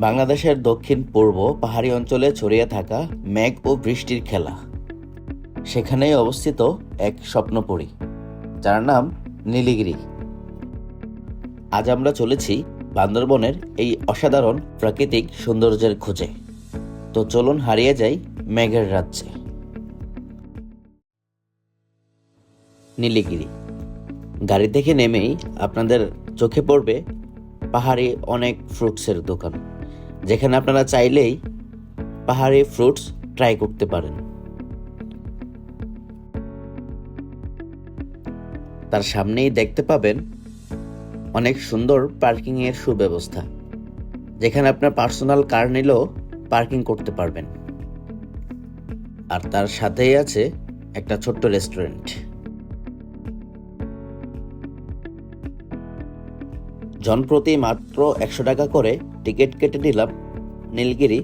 বাংলাদেশের দক্ষিণ পূর্ব পাহাড়ি অঞ্চলে ছড়িয়ে থাকা মেঘ ও বৃষ্টির খেলা। সেখানেই অবস্থিত এক স্বপ্নপুরী, যার নাম নীলিগিরি। আজ আমরা চলেছি বান্দরবনের এই অসাধারণ প্রাকৃতিক সৌন্দর্যের খোঁজে। তো চলুন হারিয়ে যাই মেঘের রাজ্যে। নীলিগিরি, গাড়ি থেকে নেমেই আপনাদের চোখে পড়বে পাহাড়ে অনেক ফ্রুটসের দোকান। যেখানে আপনারা চাইলেই পাহাড়ি ফ্রুটস ট্রাই করতে পারেন। তার সামনেই দেখতে পাবেন অনেক সুন্দর পার্কিংয়ের সুব্যবস্থা, যেখানে আপনার পার্সোনাল কার নিলেও পার্কিং করতে পারবেন। আর তার সাথেই আছে একটা ছোট্ট রেস্টুরেন্ট। জনপ্রতি মাত্র একশো টাকা করে টিকিট কেটে নিলাম নীলগিরি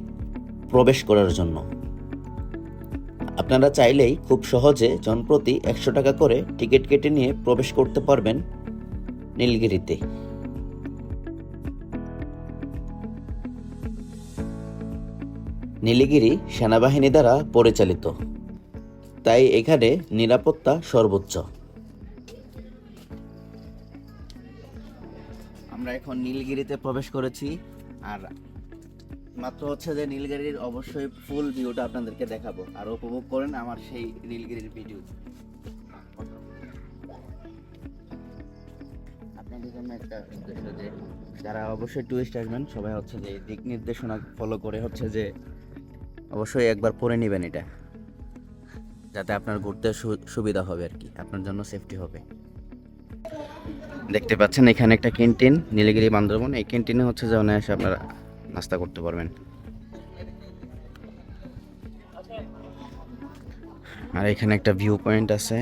প্রবেশ করার জন্য। আপনারা চাইলেই খুব সহজে জনপ্রতি একশো টাকা করে টিকিট কেটে নিয়ে প্রবেশ করতে পারবেন নীলগিরিতে। নীলগিরি সেনাবাহিনী দ্বারা পরিচালিত। তাই এখানে নিরাপত্তা সর্বোচ্চ। আমরা এখন নীলগিরিতে প্রবেশ করেছি। আর মাত্র হচ্ছে যে নীলগিরির অবশ্যই ফুল ভিউটা আপনাদেরকে দেখাবো আর উপভোগ করেন আমার সেই নীলগিরির ভিডিও যে যারা অবশ্যই টুরিস্ট আসবেন, সবাই হচ্ছে যে দিক নির্দেশনা ফলো করে হচ্ছে যে অবশ্যই একবার পরে নেবেন এটা। যাতে আপনার ঘুরতে সুবিধা হবে আর কি, আপনার জন্য সেফটি হবে। দেখতে পাচ্ছেন, এখানে একটা ক্যান্টিন, নীলগিরি বান্দরবন। এই ক্যান্টিনে হচ্ছে যে অনায়াসে আপনারা নাস্তা করতে পারবেন। আর এখানে একটা ভিউ পয়েন্ট আছে।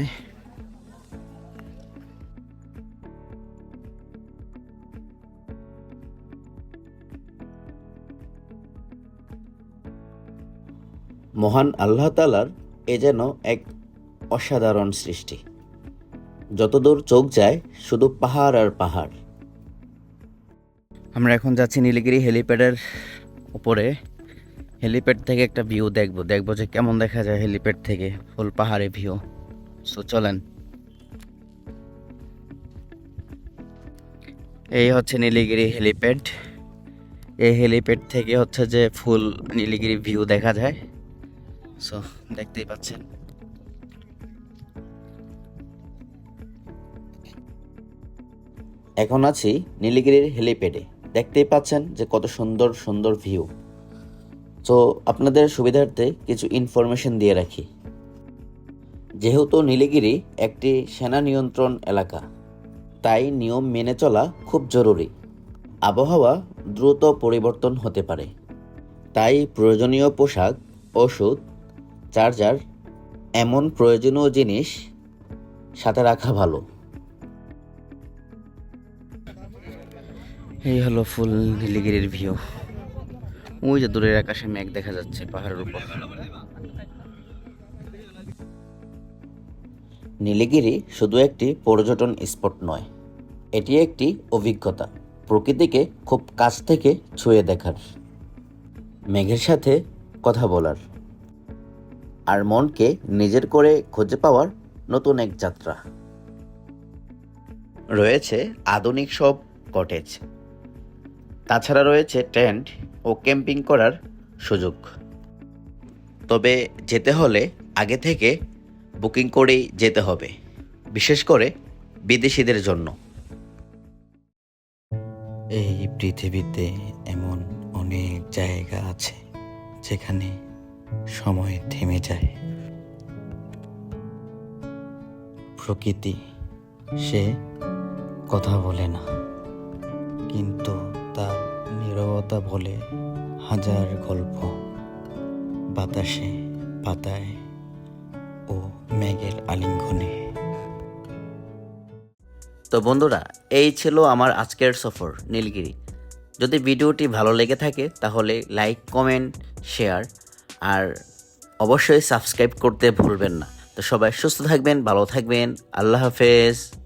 মহান আল্লাহ তালার এ যেন এক অসাধারণ সৃষ্টি। যতদূর চোখ যায়, শুধু পাহাড় আর পাহাড়। আমরা এখন যাচ্ছি নীলগিরি হেলিপ্যাডের উপরে। হেলিপ্যাড থেকে একটা ভিউ দেখব। দেখব যে কেমন দেখা যায় হেলিপ্যাড থেকে, ফুল পাহাড়ে ভিউ। সো চলেন। এই হচ্ছে নীলগিরি হেলিপ্যাড। এই হেলিপ্যাড থেকে হচ্ছে যে ফুল নীলগিরি ভিউ দেখা যায়। সো দেখতেই পাচ্ছেন। এখন আছি নীলগিরির হেলিপ্যাডে। দেখতেই পাচ্ছেন যে কত সুন্দর সুন্দর ভিউ। তো আপনাদের সুবিধার্থে কিছু ইনফরমেশন দিয়ে রাখি। যেহেতু নীলগিরি একটি সেনা নিয়ন্ত্রণ এলাকা, তাই নিয়ম মেনে চলা খুব জরুরি। আবহাওয়া দ্রুত পরিবর্তন হতে পারে। তাই প্রয়োজনীয় পোশাক, ওষুধ, চার্জার, এমন প্রয়োজনীয় জিনিস সাথে রাখা ভালো। এই হলো ফুল নীলগিরির ভিউ ওই যে দূরের আকাশে মেঘ দেখা যাচ্ছে পাহাড়ের উপর। নীলগিরি শুধু একটি পর্যটন স্পট নয়, এটি একটি অভিজ্ঞতা, প্রকৃতিকে খুব কাছ থেকে ছুঁয়ে দেখার। মেঘের সাথে কথা বলার, আর মনকে নিজের করে খুঁজে পাওয়ার নতুন এক যাত্রা। রয়েছে আধুনিক সব কটেজ তাছাড়া রয়েছে টেন্ট ও ক্যাম্পিং করার সুযোগ। তবে যেতে হলে আগে থেকে বুকিং করেই যেতে হবে, বিশেষ করে বিদেশিদের জন্য। এই পৃথিবীতে এমন অনেক জায়গা আছে যেখানে সময় থেমে যায়। প্রকৃতি সে কথা বলে না, কিন্তু তার নীরবতা বলে হাজার গল্প। বাতাসে, পাতায় ও মেঘের আলিঙ্গনে। তো বন্ধুরা, এই ছিল আমার আজকের সফর নীলগিরি। যদি ভিডিওটি ভালো লেগে থাকে, তাহলে লাইক, কমেন্ট, শেয়ার আর অবশ্যই সাবস্ক্রাইব করতে ভুলবেন না। তো সবাই সুস্থ থাকবেন, ভালো থাকবেন, আল্লাহ হাফেজ।